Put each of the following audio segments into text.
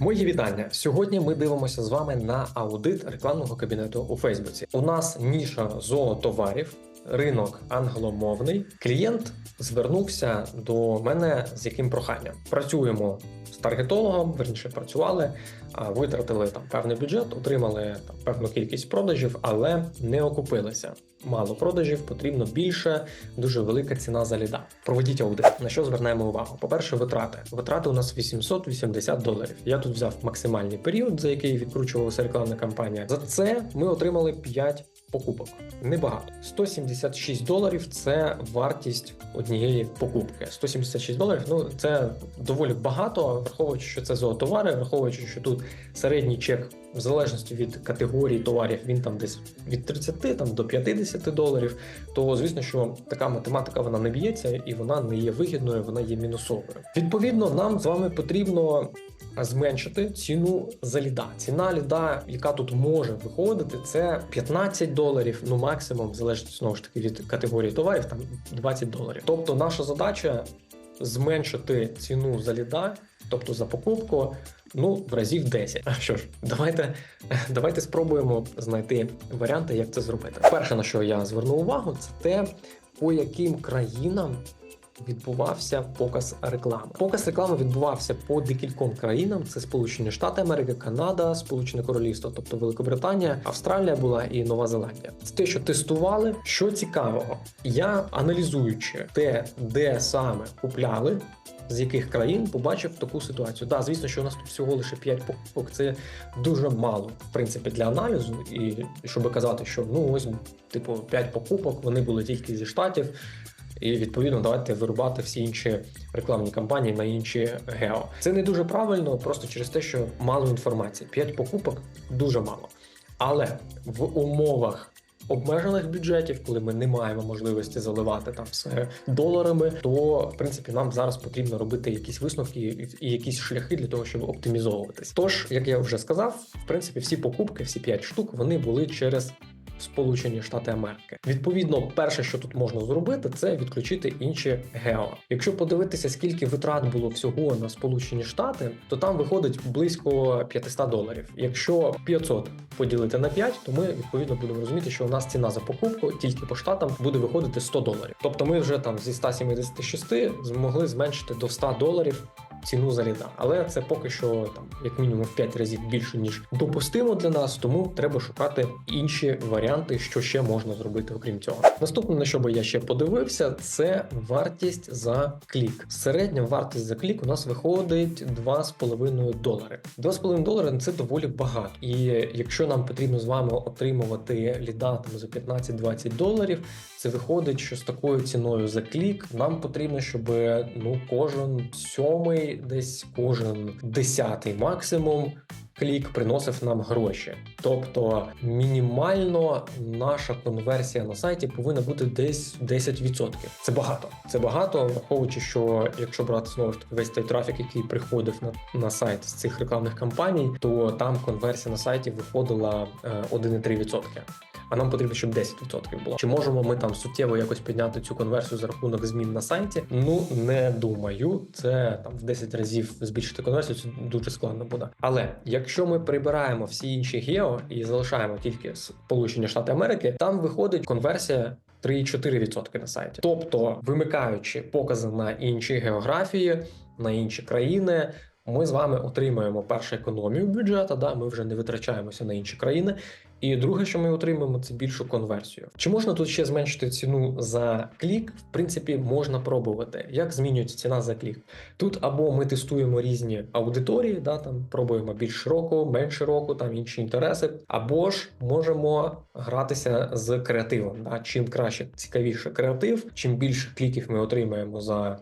Мої вітання. Сьогодні ми дивимося з вами на аудит рекламного кабінету у Фейсбуці. У нас ніша зоотоварів, ринок англомовний. Клієнт звернувся до мене з яким проханням. Працюємо таргетологом, верніше працювали, витратили там певний бюджет, отримали там певну кількість продажів, але не окупилися. Мало продажів, потрібно більше, дуже велика ціна за ліда. Проведіть аудит. На що звернемо увагу? По-перше, витрати. Витрати у нас 880 доларів. Я тут взяв максимальний період, за який відкручувалася рекламна кампанія. За це ми отримали 5 покупок. Небагато. 176 доларів це вартість однієї покупки. 176 доларів. Ну це доволі багато, враховуючи, що це зоотовари, враховуючи, що тут середній чек. В залежності від категорії товарів він там десь від 30 там, до 50 доларів, то звісно, що така математика вона не б'ється і вона не є вигідною, вона є мінусовою. Відповідно, нам з вами потрібно зменшити ціну за ліда. Ціна ліда, яка тут може виходити, це 15 доларів, ну максимум, залежить знову ж таки від категорії товарів, там 20 доларів. Тобто, наша задача зменшити ціну за ліда, тобто за покупку. Ну, в разів 10. А що ж, давайте, давайте спробуємо знайти варіанти, як це зробити. Перше, на що я звернув увагу, це те, по яким країнам відбувався показ реклами. Показ реклами відбувався по декільком країнам: це Сполучені Штати Америки, Канада, Сполучене Королівство, тобто Великобританія, Австралія була і Нова Зеландія. Це те, що тестували. Що цікавого, я аналізуючи те, де саме купляли. З яких країн побачив таку ситуацію? Да, звісно, що у нас тут всього лише 5 покупок. Це дуже мало, в принципі, для аналізу. І щоб казати, що ну ось, типу, 5 покупок, вони були тільки зі штатів. І відповідно давайте вирубати всі інші рекламні кампанії на інші гео. Це не дуже правильно, просто через те, що мало інформації. 5 покупок дуже мало. Але в умовах обмежених бюджетів, коли ми не маємо можливості заливати там все доларами, то в принципі нам зараз потрібно робити якісь висновки і- якісь шляхи для того, щоб оптимізовуватись. Тож, як я вже сказав, в принципі, всі покупки, всі 5 штук, вони були через. Сполучені Штати Америки. Відповідно, перше, що тут можна зробити, це відключити інші гео. Якщо подивитися, скільки витрат було всього на Сполучені Штати, то там виходить близько 500 доларів. Якщо 500 поділити на 5, то ми відповідно будемо розуміти, що у нас ціна за покупку тільки по штатам буде виходити 100 доларів. Тобто ми вже там зі 176 змогли зменшити до 100 доларів ціну за ліда. Але це поки що там як мінімум в 5 разів більше ніж допустимо для нас, тому треба шукати інші варіанти, що ще можна зробити, окрім цього. Наступне, на що би я ще подивився, це вартість за клік. Середня вартість за клік у нас виходить 2,5 долари. 2,5 долари це доволі багато. І якщо нам потрібно з вами отримувати ліда там за 15-20 доларів, це виходить, що з такою ціною за клік нам потрібно, щоб ну кожен сьомий, десь кожен десятий максимум. Клік приносив нам гроші, тобто мінімально наша конверсія на сайті повинна бути десь 10%. Це багато. Це багато, враховуючи, що якщо брати знову ж таки весь той трафік, який приходив на, на сайт з цих рекламних кампаній, то там конверсія на сайті виходила е, 1,3% а нам потрібно, щоб 10% було. Чи можемо ми там суттєво якось підняти цю конверсію за рахунок змін на сайті? Ну не думаю. Це там в 10 разів збільшити конверсію. Це дуже складно буде. Але якщо ми прибираємо всі інші гео і залишаємо тільки Сполучені Штати Америки, там виходить конверсія. 3,4% на сайті, тобто вимикаючи покази на інші географії, на інші країни, ми з вами отримаємо першу економію бюджету. Да, ми вже не витрачаємося на інші країни. І друге, що ми отримаємо, це більшу конверсію. Чи можна тут ще зменшити ціну за клік? В принципі, можна пробувати. Як змінюється ціна за клік? Тут або ми тестуємо різні аудиторії, да, там пробуємо більш широко, менш широко, там інші інтереси, або ж можемо гратися з креативом. Да? Чим краще, цікавіше креатив, чим більше кліків ми отримаємо за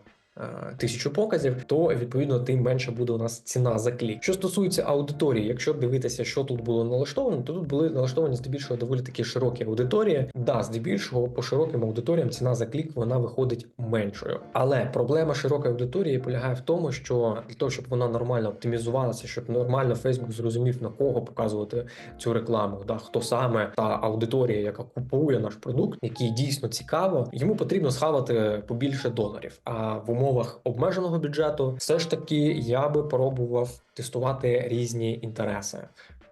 тисячу показів, то відповідно тим менше буде у нас ціна за клік. Що стосується аудиторії, якщо дивитися, що тут було налаштовано, то тут були налаштовані здебільшого доволі такі широкі аудиторії. Да, здебільшого по широким аудиторіям ціна за клік вона виходить меншою. Але проблема широкої аудиторії полягає в тому, що для того, щоб вона нормально оптимізувалася, щоб нормально Facebook зрозумів на кого показувати цю рекламу, да хто саме та аудиторія, яка купує наш продукт, який дійсно цікаво, йому потрібно схавати побільше доларів. А в умовах обмеженого бюджету, все ж таки я би пробував тестувати різні інтереси.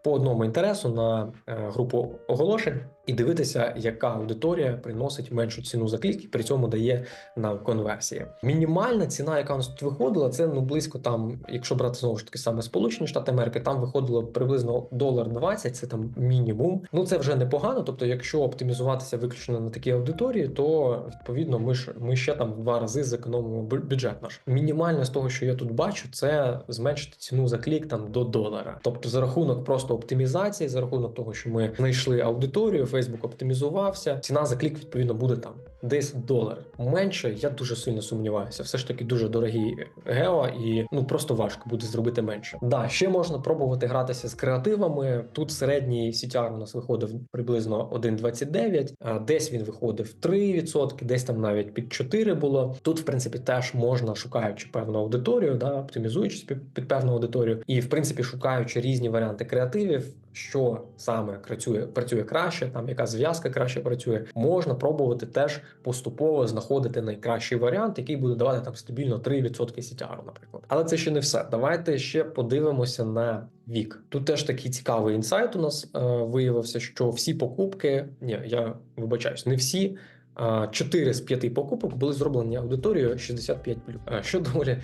По одному інтересу на е, групу оголошень і дивитися, яка аудиторія приносить меншу ціну за клік і при цьому дає нам конверсії. Мінімальна ціна, яка у нас тут виходила, це ну близько там, якщо брати знову ж таки саме Сполучені Штати Америки, там виходило приблизно долар 20, це там мінімум. Ну це вже непогано. Тобто, якщо оптимізуватися виключно на такі аудиторії, то відповідно ми ж ми ще там в два рази зекономимо бюджет наш. Мінімальне з того, що я тут бачу, це зменшити ціну за клік там до долара. Тобто, за рахунок просто оптимізації, за рахунок того, що ми знайшли аудиторію, Facebook оптимізувався. Ціна за клік відповідно буде там десь долар. Менше я дуже сильно сумніваюся. Все ж таки дуже дорогі гео, і ну просто важко буде зробити менше. Да, ще можна пробувати гратися з креативами. Тут середній CTR у нас виходив приблизно 1,29, а десь він виходив 3%, десь там навіть під 4 було. Тут, в принципі, теж можна шукаючи певну аудиторію, да, оптимізуючись під певну аудиторію, і в принципі шукаючи різні варіанти креативів, що саме працює, працює краще, там яка зв'язка краще працює, можна пробувати теж поступово знаходити найкращий варіант, який буде давати там стабільно 3% CTR, наприклад. Але це ще не все. Давайте ще подивимося на вік. Тут теж такий цікавий інсайт у нас е, виявився, що всі покупки, ні, я вибачаюсь, не всі. А, Чотири з п'яти покупок були зроблені аудиторією 65+, е, що доволі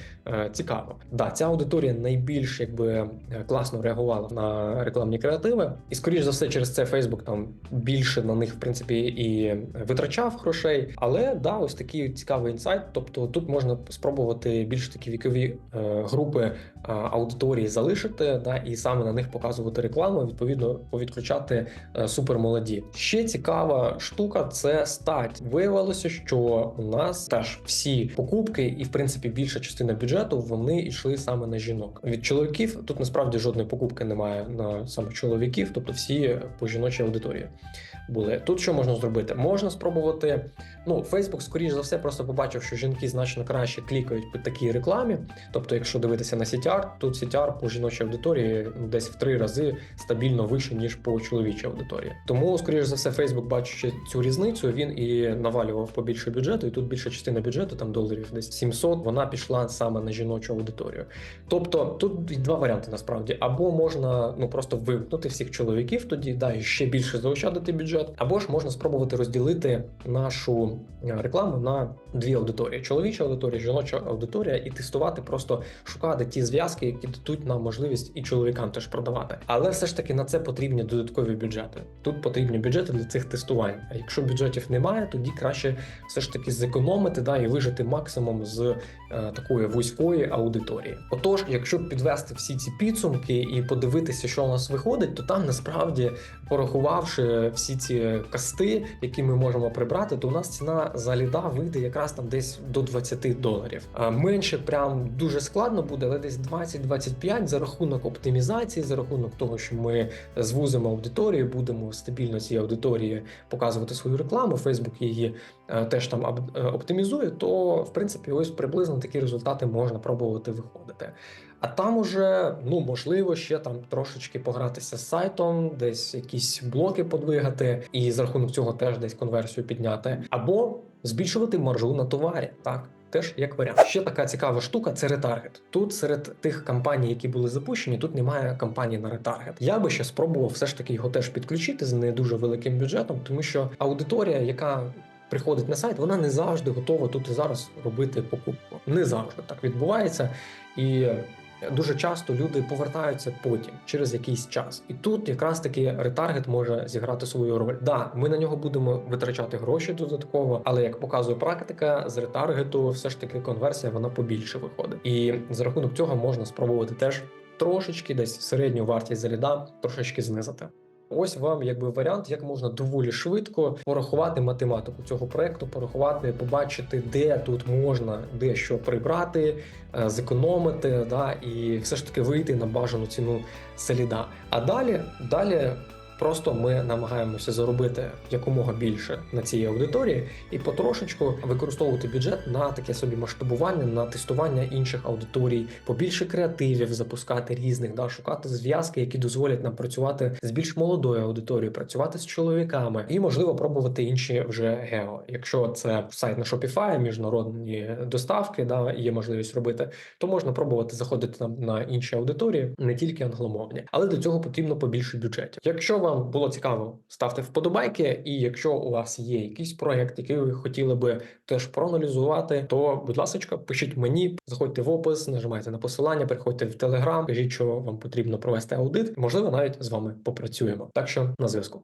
цікаво. Да, ця аудиторія найбільш якби е, класно реагувала на рекламні креативи, і скоріш за все, через це Facebook там більше на них в принципі і витрачав грошей. Але да, ось такий цікавий інсайт. Тобто тут можна спробувати більш такі вікові е, групи аудиторії залишити, да, і саме на них показувати рекламу. Відповідно, повідключати е, супермолоді. Ще цікава штука це стать. Виявилося, що у нас теж всі покупки, і в принципі більша частина бюджету вони йшли саме на жінок. Від чоловіків тут насправді жодної покупки немає на саме чоловіків, тобто всі по жіночій аудиторії були. Тут що можна зробити? Можна спробувати. Ну, Facebook, скоріш за все, просто побачив, що жінки значно краще клікають по такій рекламі. Тобто, якщо дивитися на CTR, тут CTR по жіночій аудиторії десь в три рази стабільно вище, ніж по чоловічій аудиторії. Тому, скоріш за все, Facebook, бачачи цю різницю, він і навалював побільше бюджету, і тут більша частина бюджету, там доларів десь 700, вона пішла саме на жіночу аудиторію. Тобто тут два варіанти насправді: або можна ну просто вимкнути всіх чоловіків, тоді да і ще більше заощадити бюджет, або ж можна спробувати розділити нашу е, рекламу на дві аудиторії: чоловіча аудиторія, жіноча аудиторія, і тестувати, просто шукати ті зв'язки, які дадуть нам можливість і чоловікам теж продавати. Але все ж таки на це потрібні додаткові бюджети. Тут потрібні бюджети для цих тестувань. А якщо бюджетів немає, тоді краще все ж таки зекономити да і вижити максимум з е, такої вузької аудиторії. Отож, якщо підвести всі ці підсумки і подивитися, що у нас виходить, то там насправді порахувавши всі ці касти, які ми можемо прибрати, то у нас ціна за ліда вийде якраз там десь до 20 доларів. Менше прям дуже складно буде, але десь 20-25 за рахунок оптимізації, за рахунок того, що ми звузимо аудиторію, будемо стабільно цій аудиторії показувати свою рекламу. Фейсбук її е, теж там е, оптимізує, то в принципі ось приблизно такі результати можна пробувати виходити. А там уже ну можливо ще там трошечки погратися з сайтом, десь якісь блоки подвигати, і за рахунок цього теж десь конверсію підняти, або збільшувати маржу на товарі. Так. Теж як варіант. Ще така цікава штука це ретаргет. Тут серед тих компаній, які були запущені, тут немає компаній на ретаргет. Я би ще спробував все ж таки його теж підключити з не дуже великим бюджетом, тому що аудиторія, яка приходить на сайт, вона не завжди готова тут і зараз робити покупку. Не завжди так відбувається. І дуже часто люди повертаються потім через якийсь час. І тут якраз таки ретаргет може зіграти свою роль. Да, ми на нього будемо витрачати гроші додатково, але як показує практика, з ретаргету все ж таки конверсія вона побільше виходить. І за рахунок цього можна спробувати теж трошечки десь середню вартість за ліда трошечки знизити. Ось вам якби варіант, як можна доволі швидко порахувати математику цього проекту, порахувати, побачити, де тут можна дещо прибрати, е, зекономити, да, і все ж таки вийти на бажану ціну селіда. А далі, далі Просто ми намагаємося заробити якомога більше на цій аудиторії і потрошечку використовувати бюджет на таке собі масштабування, на тестування інших аудиторій, побільше креативів запускати різних, да, шукати зв'язки, які дозволять нам працювати з більш молодою аудиторією, працювати з чоловіками і можливо пробувати інші вже гео. Якщо це сайт на Shopify, міжнародні доставки, да є можливість робити, то можна пробувати заходити на, на інші аудиторії, не тільки англомовні, але для цього потрібно побільше бюджетів. Якщо вам було цікаво, ставте вподобайки. І якщо у вас є якийсь проект, який ви хотіли би теж проаналізувати, то будь ласка, пишіть мені, заходьте в опис, нажимайте на посилання, приходьте в Телеграм, кажіть, що вам потрібно провести аудит. Можливо, навіть з вами попрацюємо. Так що на зв'язку.